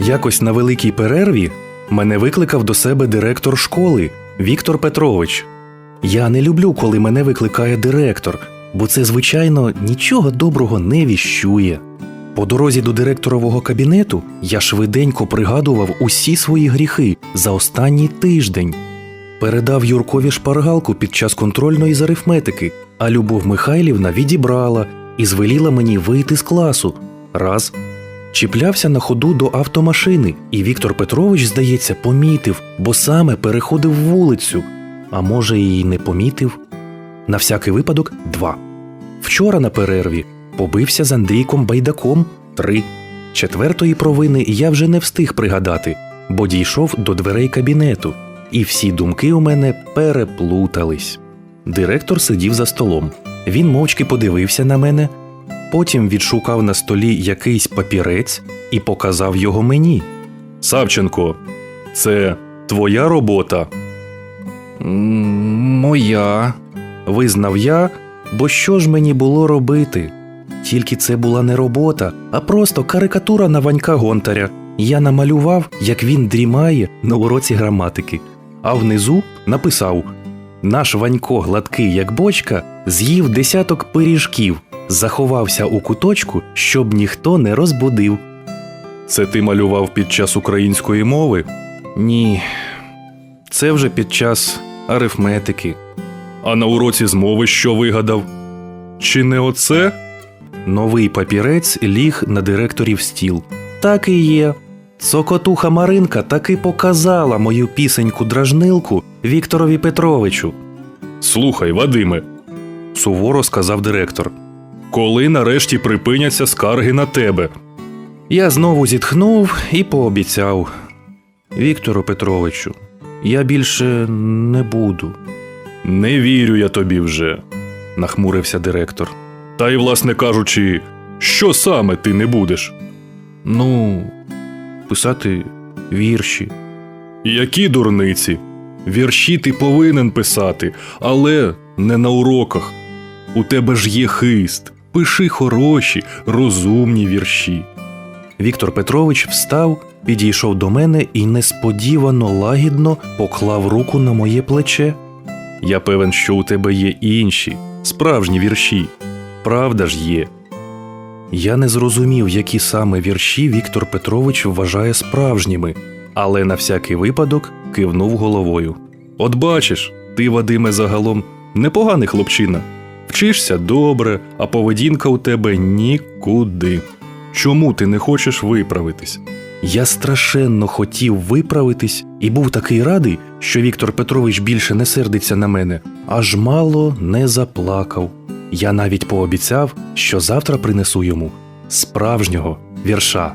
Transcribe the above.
Якось на великій перерві мене викликав до себе директор школи Віктор Петрович. Я не люблю, коли мене викликає директор, бо це, звичайно, нічого доброго не віщує. По дорозі до директорового кабінету я швиденько пригадував усі свої гріхи за останній тиждень. Передав Юркові шпаргалку під час контрольної з арифметики, а Любов Михайлівна відібрала і звеліла мені вийти з класу. Раз. Чіплявся на ходу до автомашини, і Віктор Петрович, здається, помітив, бо саме переходив вулицю. А може, і не помітив. На всякий випадок два. Вчора на перерві побився з Андрійком Байдаком три. Четвертої провини я вже не встиг пригадати, бо дійшов до дверей кабінету, і всі думки у мене переплутались. Директор сидів за столом. Він мовчки подивився на мене, потім відшукав на столі якийсь папірець і показав його мені. Савченко, це твоя робота? Моя. Визнав я, бо що ж мені було робити? Тільки це була не робота, а просто карикатура на Ванька Гонтаря. Я намалював, як він дрімає на уроці граматики, а внизу написав: Наш Ванько, гладкий як бочка, з'їв десяток пиріжків, заховався у куточку, щоб ніхто не розбудив. Це ти малював під час української мови? Ні. Це вже під час арифметики. А на уроці з мови що вигадав? Чи не оце? Новий папірець ліг на директорів стіл. Так і є. Цокотуха Маринка таки показала мою пісеньку дражнилку Вікторові Петровичу. Слухай, Вадиме, суворо сказав директор. Коли нарешті припиняться скарги на тебе? Я знову зітхнув і пообіцяв. Віктору Петровичу, я більше не буду. Не вірю я тобі вже, нахмурився директор. Та й, власне кажучи, що саме ти не будеш? Ну, писати вірші. Які дурниці? Вірші ти повинен писати, але не на уроках. У тебе ж є хист. Пиши хороші, розумні вірші. Віктор Петрович встав, підійшов до мене і несподівано лагідно поклав руку на моє плече. Я певен, що у тебе є інші, справжні вірші. Правда ж є. Я не зрозумів, які саме вірші Віктор Петрович вважає справжніми, але на всякий випадок кивнув головою. От бачиш, ти, Вадиме, загалом непоганий хлопчина. Вчишся добре, а поведінка у тебе нікуди. Чому ти не хочеш виправитись? Я страшенно хотів виправитись і був такий радий, що Віктор Петрович більше не сердиться на мене, аж мало не заплакав. Я навіть пообіцяв, що завтра принесу йому справжнього вірша.